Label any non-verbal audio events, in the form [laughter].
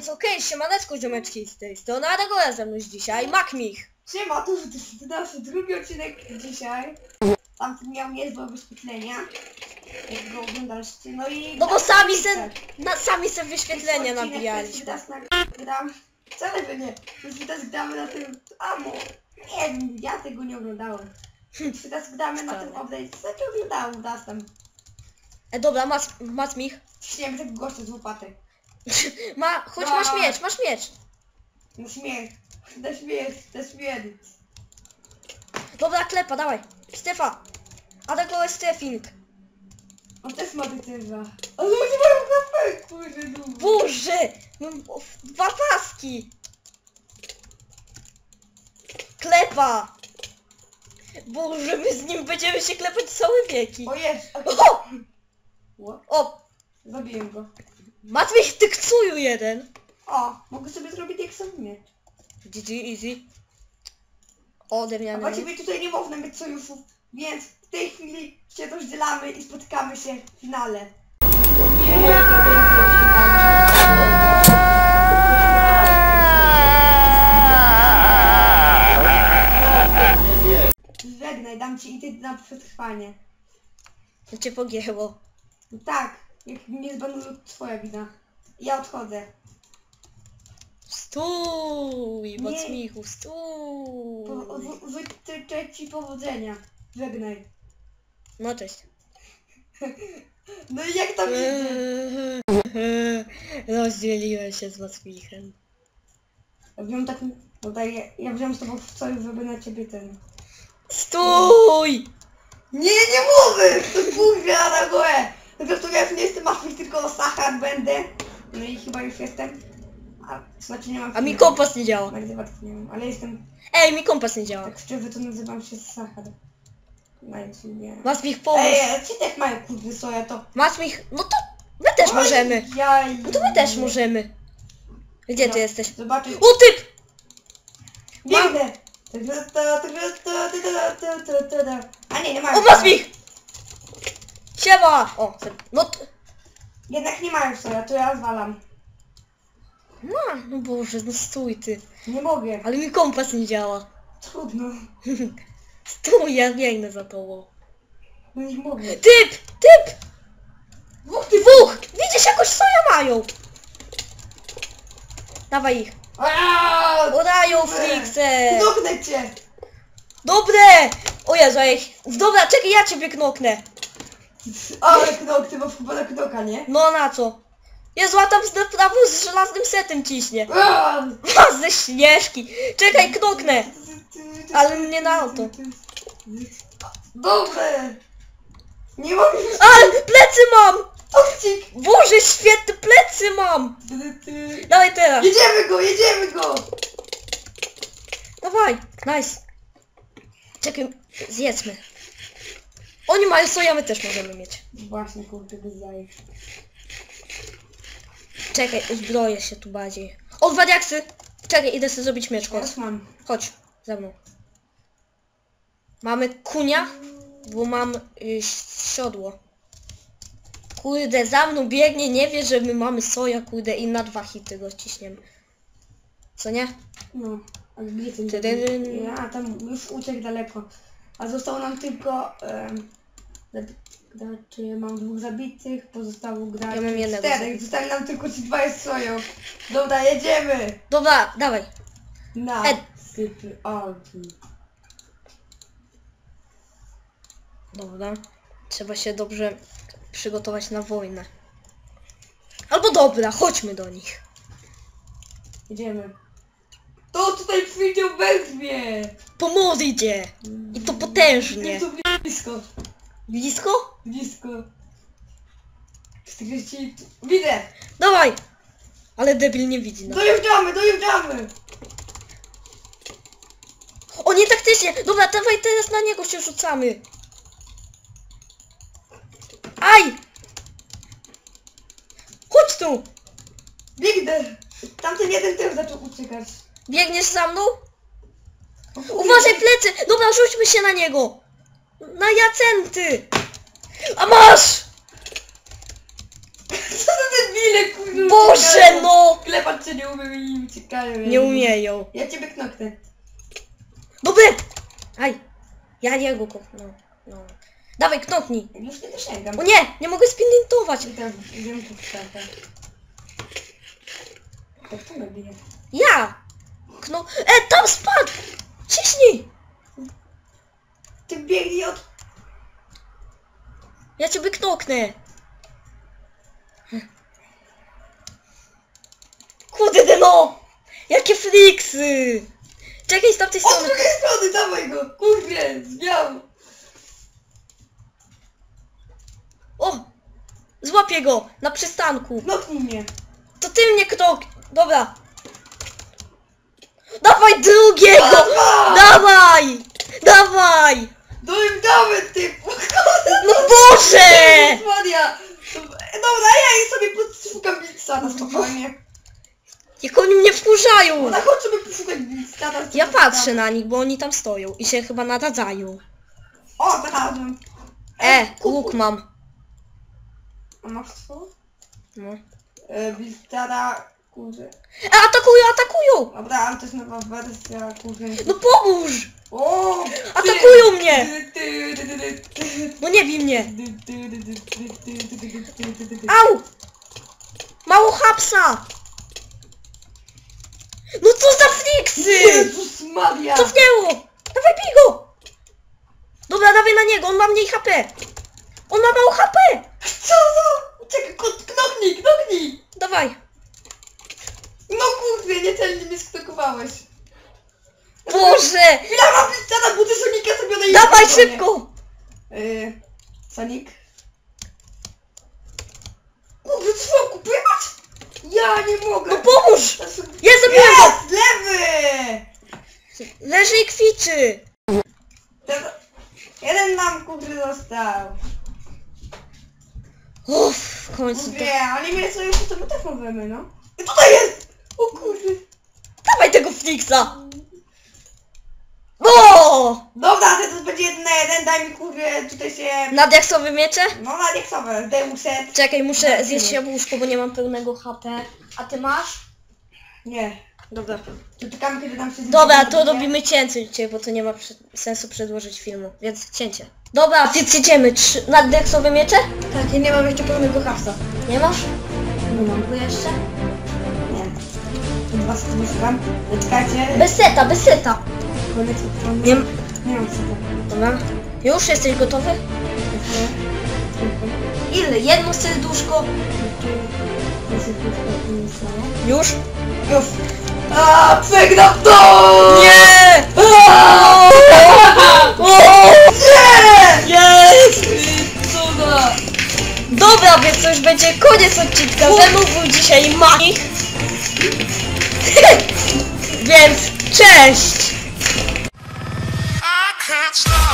więc okej, siemaneczko ziomeczki z tej strony, a tego razem już dzisiaj Makmich. Siema, to jest nasz drugi odcinek dzisiaj. Tamten miał niezłe wyświetlenia. Jak go oglądaliście. No i... No bo sami se, Tak. na, sami se wyświetlenia nabijaliśmy. Teraz gram. Wcale by nie. Teraz gramy na tym... Amo. Nie wiem, ja tego nie oglądałem. Teraz gramy na tym update. Znaczy oglądałem raz tam. E dobra, masz, masz mich. Ciśniemy tego gościa z łopaty. Ma, chodź, No. masz miecz, masz miecz. Na śmiech. Na śmiech. Na śmierć. Dobra, klepa, dawaj. Stefa. A tego jest Stefing. On też ma decyzja. Ale oni mają kafę, kurde, długo. Boże! No, o, Dwa paski. Klepa. Boże, my z nim będziemy się klepać całe wieki. O jest! O! O, O! zabiję go. Matwich tykcuju jeden. O, mogę sobie zrobić jak sam mieć. GG, easy. Ode mnie. A właściwie tutaj nie można mieć sojuszów, więc w tej chwili się rozdzielamy i spotykamy się w finale. Żegnaj, dam ci i ty na przetrwanie. To cię pogięło. No tak, jak mnie zbanują, twoja wina. Ja odchodzę. Stój, Nie. Po, stój. w- Życzę ci powodzenia. Żegnaj. No cześć. [laughs] No i jak tam idzie? [laughs] Rozdzieliłem się z Mocmichem. Ja wziąłem taką... Dobra, ja, ja wziąłem z tobą w sojusz, żeby na ciebie ten... Stój! Nie, nie mówię! To kurwa na górę! Zresztą ja już nie jestem mafii, tylko Sachar będę. No i chyba już jestem. A, znaczy nie mam... A mi kompas nie działa. Nie wiem, ale jestem... Ej, mi kompas nie działa. Tak szczerze to nazywam się Sachar. Na YouTubie. Mocmich pomóż. Ej, ale ci też mają kurde soja, to... Mocmich, no to my też możemy. Ja... No to my też możemy. Gdzie ty No. jesteś? Zobaczysz. O typ! Biegnę! A nie, nie mają. O Mocmich! Siema! O, no to... Jednak nie mają soja, to ja zwalam. No, no Boże, no stój ty. Nie mogę. Ale mi kompas nie działa. Trudno. [laughs] Stój, ja biegnę za tobą. No nie mogę. Typ! Typ! Dwóch ty Dwóch! Widzisz, jakoś soja mają! Dawaj ich. Aaaa! Udają Frikse! Knoknę cię! Dobre! O Jezu, ja ich... Dobra, czekaj, ja ciebie knoknę. Ale knok, ty masz chyba na knoka, nie? No na co? Jezu, a tam z prawo z żelaznym setem ciśnie. Aaaa! A, ze śnieżki. Czekaj, knoknę. Ale nie na auto. Dobre! Nie mogę już... Ale plecy mam! Tokcik! Boże, świetne plecy mam! Dawaj teraz. Jedziemy go, jedziemy go! Dawaj, nice. Czekaj, zjedzmy. Oni mają soja, my też możemy mieć. Właśnie, kurde, bez jaj. Czekaj, uzbroję się tu bardziej. O, dwa diaksy! Czekaj, idę sobie zrobić mieczko. Teraz mam. Chodź, ze mną. Mamy kunia, bo mam y, siodło. Kurde, za mną biegnie, nie wie, że my mamy soja, kurde, i na dwa hity go ciśniemy. Co nie? No, ale gdzie ten Tydyn. Ja tam już uciekł daleko. A zostało nam tylko... Um, znaczy mam dwóch zabitych, pozostało grać Ja mam jednego czterech. zabitego. Zostali nam tylko ci dwa jest soją. Dobra, jedziemy! Dobra, dawaj. Na Ed. sypy autu. Dobra. Trzeba się dobrze przygotować na wojnę. Albo dobra, chodźmy do nich. Jedziemy. To tutaj przyjdzie wezmie! Pomoc idzie! I to potężnie. Jest tu blisko. Blisko? Blisko. 40... Widzę! Dawaj! Ale debil nie widzi nas. Dojeżdżamy, dojeżdżamy! O nie taktycznie! Dobra, dawaj teraz na niego się rzucamy. Aj! Chodź tu! Biegnę! Tamten jeden też zaczął uciekać. Biegniesz za mną? O kurde. Uważaj plecy! Dobra, rzućmy się na niego! Na Jacenty! A masz! [laughs] Co to ten debile, kurde. Boże uciekają. no! Klepać cię nie umiem i uciekają. Nie umieją. Ja ciebie knoknę. Dobre! Aj! Ja jego ko... No, no. Dawaj, knoknij! Już nie dosięgam. O nie! Nie mogę spindentować! Idę, idę tu kratę. To kto mnie bije? Ja! Kno... E, tam spadł! Ciśnij! Biegnij od... Ja ciebie knoknę! Kurde no! Jakie fliksy! Czekaj z tamtej strony! drugiej strony, dawaj go! Kurde, zwiał! O! Złapię go! Na przystanku! Knoknij mnie! To ty mnie knok... Dobra! Dawaj drugiego! Dawaj! Dawaj! No i damy ty! No Boże! Maria! Dobra, ja jej sobie podszukam Blitzana na spokojnie. Jak oni mnie wkurzają! Ona chodź sobie poszukać Blitzana. Ja patrzę na nich, bo oni tam stoją i się chyba nadadzają. O, znalazłem. E, łuk mam. A masz co? No. E, Blitzana, kurde. E, atakują, atakują! Dobra, ale to jest nowa wersja, kurde. No pomóż! O! ty! No nie bij mnie! Au! Mało hapsa! No co za fliksy! Jezus Maria! Cofnęło! Dawaj bij go! Dobra, dawaj na niego, on ma mniej HP! On ma mało HP! Co za... Czekaj, knoknij, knoknij! Dawaj! No kurde, niecelnie mnie sknokowałeś! Boże! Ile mam pisana, bo ty sobie Dawaj szybko! Yy, Sonic? Kurde, co kupywać? Ja nie mogę! No pomóż! Ja zabiłem go! Jest! Lewy! Leży i kwiczy! Jeden nam kurde został. Uff, w końcu to... Kurde, oni mnie sobie jeszcze to też możemy, no. I tutaj jest! O kurde. Dawaj tego fliksa! No! Dobra, teraz będzie jeden na jeden, daj mi kurde tutaj się... Na diaksowe miecze? No na dieksowe, Deuset. Czekaj, muszę zjeść jabłuszko, bo nie mam pełnego HP. A ty masz? Nie. Dobra. To czekamy kiedy tam się Dobra, to robimy cięcie dzisiaj, bo to nie ma sensu przedłożyć filmu, więc cięcie. Dobra, więc jedziemy. Trzy... Na diaksowe miecze? Tak, ja nie mam jeszcze pełnego hafsa. Nie masz? Nie mam. Tu jeszcze? Nie. To dwa sobie szukam. Czekajcie. Bez seta, bez seta. Koniec Nie, Nie mam sobie. dobra. Już jesteś gotowy? Ile? Jedno serduszko? Już? Już. A, przegnam to! Nie! Aaa! [laughs] Nie! Jest! Cuda! Dobra, więc to już będzie koniec odcinka. Ze mną był dzisiaj Mach. [laughs] więc cześć! Can't stop.